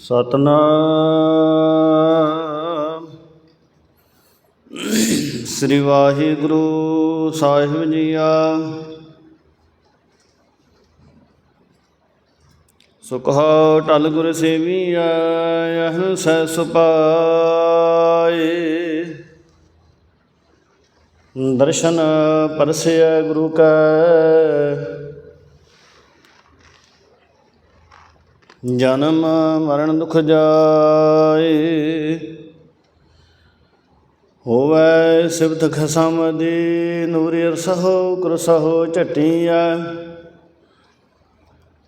ਸਤਨਾਮ। ਸ੍ਰੀ ਵਾਹਿਗੁਰੂ ਸਾਹਿਬ ਜੀਆ ਸੁਖਾ ਟਲ ਗੁਰ ਸੇਵੀਆ ਅਹੰ ਸੈ ਸੁਪਾਏ। ਦਰਸ਼ਨ ਪਰਸਿਆ ਗੁਰੂ ਕੈ। ਜਨਮ ਮਰਨ ਦੁਖ ਜਾਏ। ਹੋਵੈ ਸਿਵਤ ਖਸਮ ਦੀ ਨੂਰੀ ਅਰਸਹੋ ਕਰਸਹੋ ਝਟੀਆ।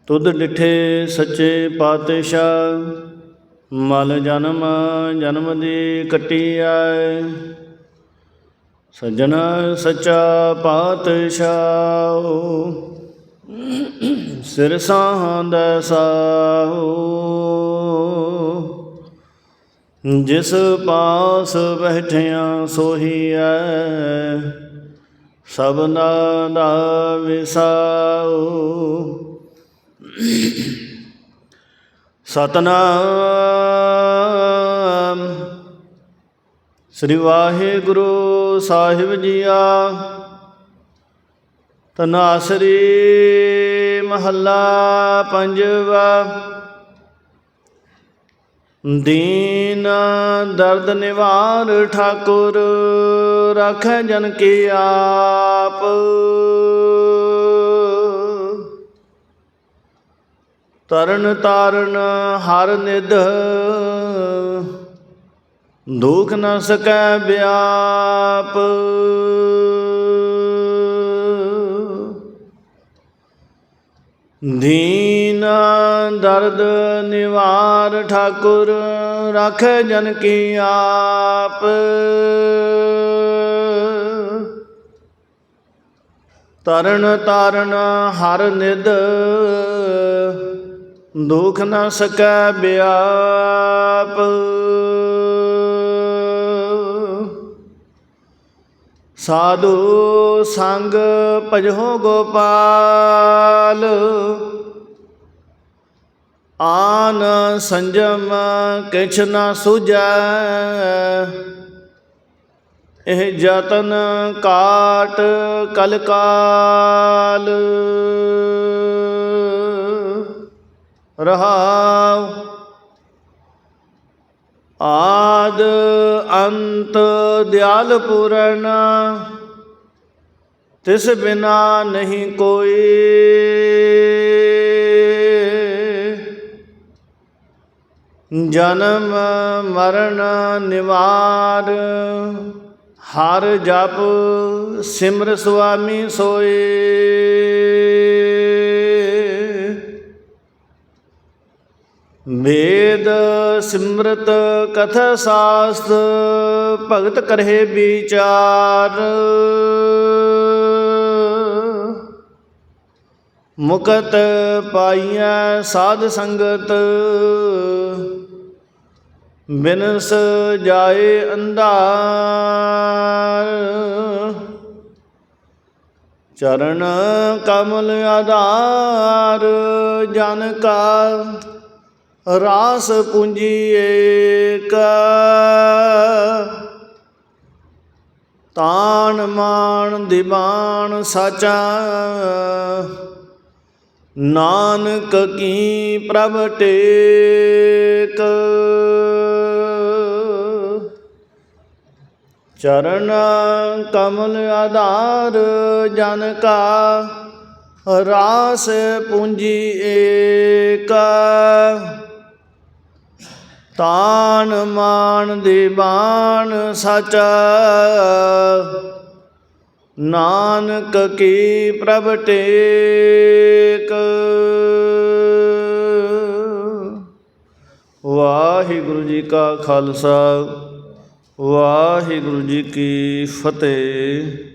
ਤੁਧ ਡਿਠੇ ਸੱਚੇ ਪਾਤਸ਼ਾਹ, ਮਲ ਜਨਮ ਜਨਮ ਦੀ ਕੱਟੀ ਆਏ ਸੱਜਣਾ ਸੱਚਾ ਪਾਤਸ਼ਾਹ। ਸਿਰ ਸਾਹੰਦਾ ਸਾਹੋ। ਜਿਸ ਪਾਸ ਬੈਠਿਆ ਸੋਹੀ ਐ, ਸਭਨਾ ਦਾ ਵਿਸਾਉ। ਸਤਨਾਮ। ਸ੍ਰੀ ਵਾਹਿਗੁਰੂ ਸਾਹਿਬ ਜੀਆ। ਤਨਾਸਰੀ ਮਹੱਲਾ ਪੰਜਵਾ। ਦੀਨ ਦਰਦ ਨਿਵਾਰ ਠਾਕੁਰ, ਰਾਖੈ ਜਨ ਕੀ ਆਪ। ਤਰਨ ਤਾਰਨ ਹਰ ਨਿਧ, ਦੁਖ ਨ ਸਕੈ ਵਿਆਪ ਦੀਨ ਦਰਦ ਨਿਵਾਰ ਠਾਕੁਰ ਰਾਖੈ ਜਨ ਕੀ ਆਪ। ਤਰਨ ਤਾਰਨ ਹਰ ਨਿਦ ਦੁਖ ਨਾ ਸਕੈ ਵਿਆਪ ਸਾਧੂ ਸੰਗ ਭਜੋ ਗੋਪਾਲ। ਆਨ ਸੰਜਮ ਕਿਛ ਨ ਸੁਜੈ ਇਹ ਜਤਨ ਕਾਟ ਕਲ ਕਾਲ ਰਹਾਉ ਆਦ ਅੰਤ ਦਿਆਲ ਪੂਰਨ ਤਿਸ ਬਿਨਾ ਨਹੀਂ ਕੋਈ। ਜਨਮ ਮਰਨ ਨਿਵਾਰ, ਹਰ ਜਪ ਸਿਮਰ ਸੁਆਮੀ ਸੋਏ। ਵੇਦ ਸਿਮਰਤ ਕਥ ਸਾਸਤ, ਭਗਤ ਕਰਹਿ ਵਿਚਾਰ। ਮੁਕਤ ਪਾਈਐ ਸਾਧ ਸੰਗਤ, ਬਿਨਸ ਜਾਏ ਅੰਧਾਰ। ਚਰਨ ਕਮਲ ਆਧਾਰ, ਜਨ ਕਾ ਰਾਸ ਪੂੰਜੀ ਏਕ। ਤਾਣ ਮਾਣ ਦਿਵਾਨ ਸਾਚਾ। ਨਾਨਕ ਕੀ ਪ੍ਰਭ ਟੇਕ। ਚਰਨ ਕਮਲ ਆਧਾਰ ਜਨ ਕਾ। ਰਾਸ ਪੂੰਜੀ ਏਕ। ਤਾਨ ਮਾਨ ਦੀਵਾਨ ਸਾਚਾ। ਨਾਨਕ ਕੀ ਪ੍ਰਭ ਟੇਕ। ਵਾਹਿਗੁਰੂ ਜੀ ਕਾ ਖਾਲਸਾ, ਵਾਹਿਗੁਰੂ ਜੀ ਕੀ ਫਤਿਹ।